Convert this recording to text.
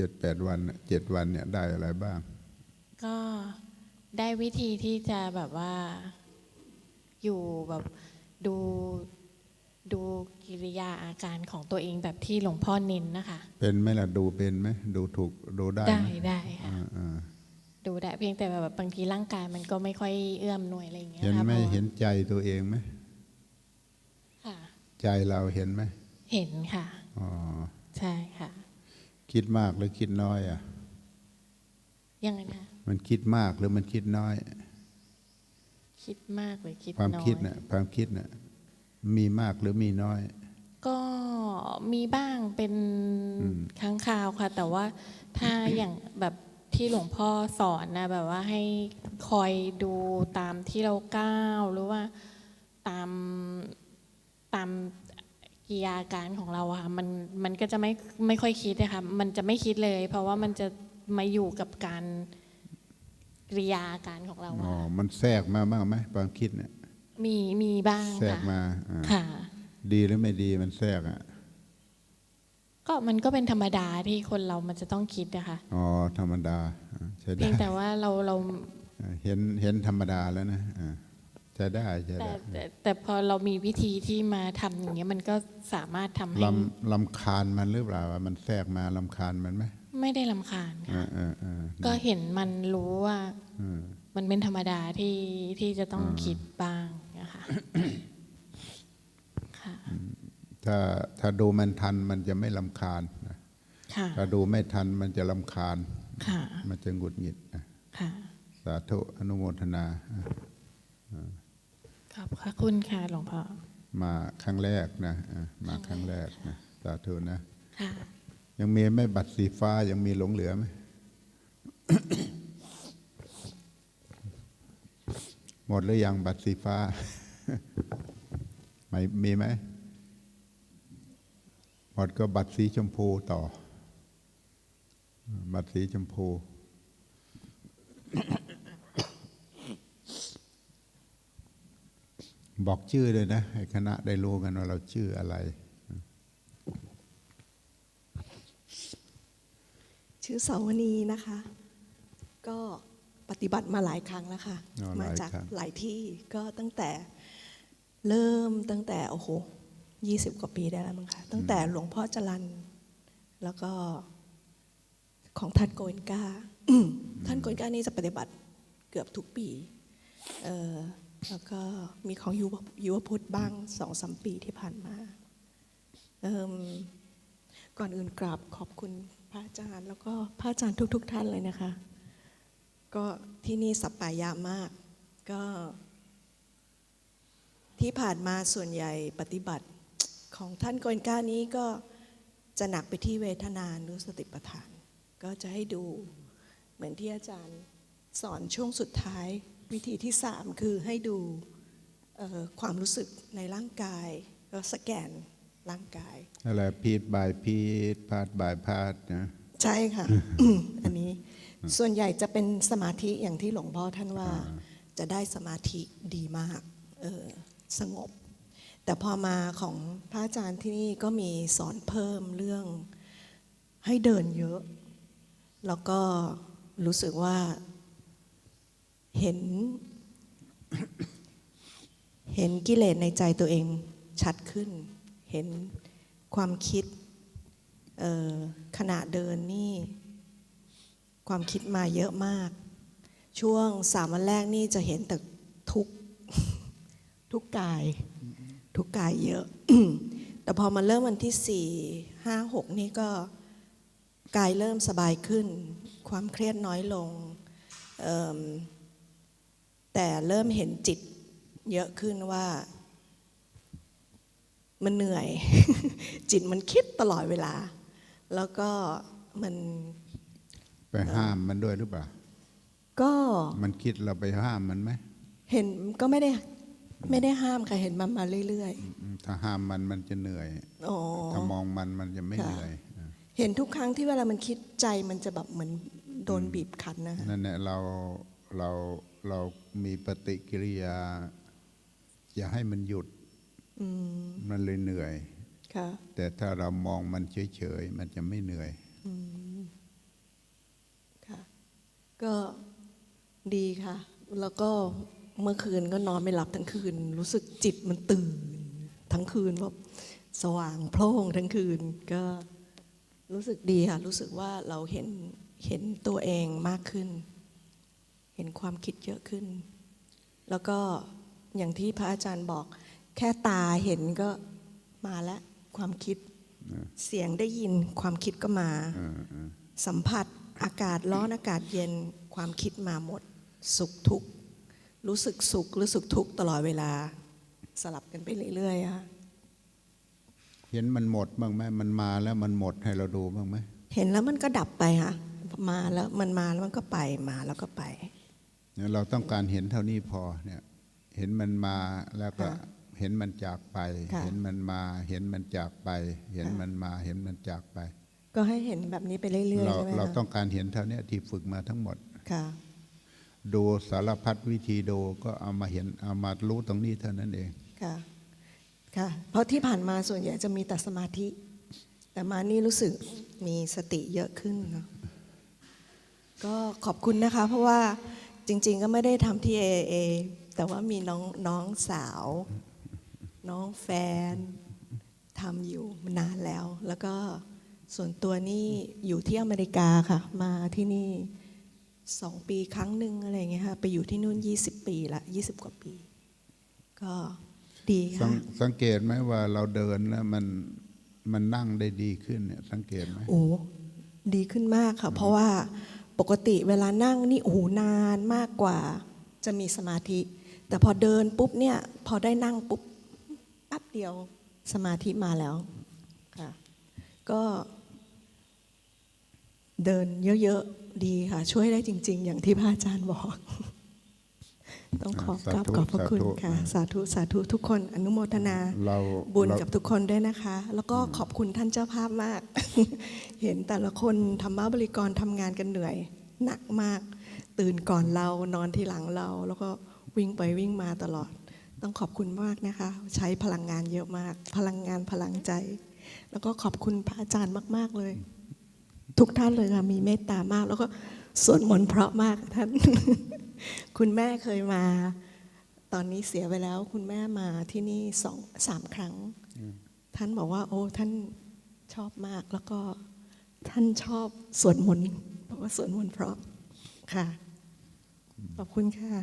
เจ็ดแปดวันน่ะเจ็ดวันเนี่ยได้อะไรบ้าง ก็ได้วิธีที่จะแบบว่าอยู่แบบดูดูกิริยาอาการของตัวเองแบบที่หลวงพ่อเน้นนะคะ เป็นไหมล่ะดูเป็นไหมดูถูกดูได้ได้ไหมได้ค่ะอ่าอ่าดูได้เพียงแต่แบบบางทีร่างกายมันก็ไม่ค่อยเอื้อมหน่วยอะไรอย่างเงี้ยเห็นค่ะไหมพราะว่าเห็นใจตัวเองไหมค่ะ ใจเราเห็นไหมเห็นค่ะอ๋อใช่ค่ะ คิดมากหรือคิดน้อยอะยังไงนะมันคิดมากหรือมันคิดน้อย คิดมากหรือคิดความน้อยคิดน่ะความคิดน่ะมีมากหรือมีน้อย ก็มีบ้างเป็นครั้งคราวค่ะ แต่ว่าถ้าอย่างแบบที่หลวงพ่อสอนนะแบบว่าให้คอยดูตามที่เราก้าวหรือว่าตามตาม กิริยาการของเราอะค่ะมันมันก็จะไม่ไม่ค่อยคิดอะค่ะมันจะไม่คิดเลย เพราะว่ามันจะมาอยู่กับการกิริยาการของเราอ๋อ อะมันแทรกมาบ้างไหมความคิดเนี่ยมีมีบ้างแทรกค่ะมาอ่าค่ะ ดีหรือไม่ดีมันแทรกอะก็มันก็เป็นธรรมดาที่คนเรามันจะต้องคิดนะคะอ๋อธรรมดาอ่าใช่เพีได้ยงแต่ว่าเราเรา อ่าเห็นเห็นธรรมดาแล้วนะอ่า ใช่ได้ใช่แต่ได้แต่แต่พอเรามีวิธีที่มาทำอย่างเงี้ยมันก็สามารถทำให้ลำลำคาญมันหรือเปล่าว่ามันแทรกมาลำคาญมันไหมไม่ได้ลำคาญเอค่ะอเออเออก็เห็นมันรู้ว่าเออ มันเป็นธรรมดาที่ที่จะต้องคิดบ้างนะคะค่ะถ้าถ้าดูมันทันมันจะไม่ลำคาญนะค่ะถ้าดูไม่ทันมันจะลำคาญ ค่ะมันจะหงุดหงิดนะค่ะ สาธุอนุโมทนาอะ ขอบพระคุณค่ะหลวงพ่อ มาครั้งแรกนะอะมาครั้งแรกนะสาธุนะค่ะยังมีไหม่บัตรสีฟ้ายังมีหลงเหลือไหมหมดหรือยังบัตรสีฟ้าไม่มีไหมหมดก็บัตรสีชมพูต่อ บัตรสีชมพู บอกชื่อเลยนะให้คณะได้รู้กันว่าเราชื่ออะไร ชื่อสาวนีนะคะ ก็ปฏิบัติมาหลายครั้งแล้วค่ะ อ๋อหมาลายจากครั้ง หลายที่ก็ตั้งแต่เริ่มตั้งแต่โอ้โหยี่สิบกว่าปีได้แล้วมั้งคะตั้งแต่หลวงพ่อจรันแล้วก็ของท่านโกเอนกา ท่านโกเอนกานี่จะปฏิบัติเกือบทุกปีเออ แล้วก็มีของยุวยุวพุทธบ้างสองสามปีที่ผ่านมาเอ่มก่อนอื่นกราบขอบคุณพระอาจารย์ แล้วก็พระอาจารย์ทุกๆท่านเลยนะคะ ก็ที่นี่สัปปายามาก ก็ ที่ผ่านมาส่วนใหญ่ปฏิบัติของท่านกอนก้านี้ก็จะหนักไปที่เวทนานุสติปัฏฐาน ก็จะให้ดูเหมือนที่อาจารย์สอนช่วงสุดท้าย วิธีที่สามคือให้ดูเอ่อความรู้สึกในร่างกายก็สแกนร่างกายอะไรพีดบายพีดพาดบายพาดนะใช่ค่ะ อันนี้ส่วนใหญ่จะเป็นสมาธิอย่างที่หลวงพ่อท่านว่าจะได้สมาธิดีมากเออสงบ แต่พอมาของพระอาจารย์ที่นี่ก็มีสอนเพิ่มเรื่องให้เดินเยอะ แล้วก็รู้สึกว่า เห็น เห็นกิเลสในใจตัวเองชัดขึ้น เห็นความคิดขณะเดินนี่ ความคิดมาเยอะมาก ช่วงสามวันแรกนี่จะเห็นแต่ทุกทุกกาย ทุกกายเยอะ แต่พอมาเริ่มวันที่สี่ห้าหกนี่ก็กายเริ่มสบายขึ้น ความเครียดน้อยลงเแต่เริ่มเห็นจิตเยอะขึ้นว่า มันเหนื่อย จิตมันคิดตลอดเวลา แล้วก็มัน ไปห้ามมันด้วยหรือเปล่า ก็มันคิดเราไปห้ามมันไหมเห็นก็ไม่ได้ไม่ได้ห้ามค่ะเห็นมันมาเรื่อยอืมถ้าห้ามมันมันจะเหนื่อยๆอ๋อถ้ามองมันมันจะไม่ค่ะเหนื่อยอะเห็นทุกครั้งที่เวลามันคิดใจมันจะแบบเหมือนโดนบีบคั้นนะนั่นแหละเราเรา เรามีปฏิกิริยาอย่าให้มันหยุดอืมมันเลยเหนื่อยค่ะแต่ถ้าเรามองมันเฉยๆ มันจะไม่เหนื่อยอืมก็ดีค่ะ แล้วก็เมื่อคืนก็นอนไม่หลับทั้งคืน รู้สึกจิตมันตื่น ทั้งคืนแบบสว่างโพล่งทั้งคืนก็รู้สึกดีค่ะ รู้สึกว่าเราเห็นเห็นตัวเองมากขึ้น เห็นความคิดเยอะขึ้น แล้วก็อย่างที่พระอาจารย์บอก แค่ตาเห็นก็มาแล้วความคิดเสียงได้ยินความคิดก็มาเออเออสัมผัสอากาศร้อนอากาศเย็นความคิดมาหมด สุขทุกข์รู้สึกสุขรู้สึกทุกข์ตลอดเวลา สลับกันไปเรื่อยๆอะเห็นมันหมดบ้างไหมมันมาแล้วมันหมดให้เราดูบ้างไหมเห็นแล้วมันก็ดับไปค่ะมาแล้วมันมาแล้วมันก็ไปมาแล้วก็ไป เนี่ยเราต้องการเห็นเท่านี้พอเนี่ยเห็นมันมาแล้วก็ค่ะเห็นมันจากไปค่ะเห็นมันมาเห็นมันจากไป เห็นค่ะมันมาเห็นมันจากไป ก็ให้เห็นแบบนี้ไปเรื่อยๆเราใช่ไหมเราคะต้องการเห็นเท่าเนี้ยที่ฝึกมาทั้งหมดค่ะดูสารพัดวิธีดูก็เอามาเห็นเอามารู้ตรงนี้เท่านั้นเองค่ะค่ะเพราะที่ผ่านมาส่วนใหญ่จะมีแต่สมาธิ แต่มานี่รู้สึกมีสติเยอะขึ้นเนาะก็ขอบคุณนะคะ เพราะว่า จริง ๆ ก็ไม่ได้ทำที่เอเอแต่ว่ามีน้องน้องสาว น้องแฟนทำอยู่นานแล้ว แล้วก็ส่วนตัวนี่อยู่ที่อเมริกาค่ะ มาที่นี่สองปีครั้งหนึ่งอะไรอย่างเงี้ยค่ะ ไปอยู่ที่นู่น 20 ปีละ 20 กว่าปี ก็ดีสัค่ะงสังเกตไหมว่าเราเดินแล้วมันมันนั่งได้ดีขึ้นเนี่ยสังเกตไหมโอ้ดีขึ้นมากค่ะ เพราะว่า ปกติเวลานั่งนี่โอ้โหนานมากกว่าจะมีสมาธิ แต่พอเดินปุ๊บเนี่ยพอได้นั่งปุ๊บแป๊บเดียวสมาธิมาแล้วค่ะก็เดินเยอะ ๆ ดีค่ะ ช่วยได้จริง ๆ อย่างที่พระอาจารย์บอก ต้องขอกราบขอบพระคุณค่ะ สาธุสาธุทุกคนอนุโมทนาเราบุญเรากับทุกคนด้วยนะคะ แล้วก็ขอบคุณท่านเจ้าภาพมาก เห็นแต่ละคนธรรมบริกรทำงานกันเหนื่อย หนักมาก ตื่นก่อนเรานอนที่หลังเรา แล้วก็วิ่งไปวิ่งมาตลอด ต้องขอบคุณมากนะคะ ใช้พลังงานเยอะมาก พลังงานพลังใจ แล้วก็ขอบคุณพระอาจารย์มาก ๆเลย ทุกท่านเลยค่ะมีเมตตามาก แล้วก็สวดมนต์เพราะมากท่าน คุณแม่เคยมา ตอนนี้เสียไปแล้ว คุณแม่มาที่นี่สองสามครั้ง ท่านบอกว่า โอ้ท่านชอบมากแล้วก็ท่านชอบสวดมนต์บอกว่าสวดมนต์เพราะค่ะขอบคุณค่ะ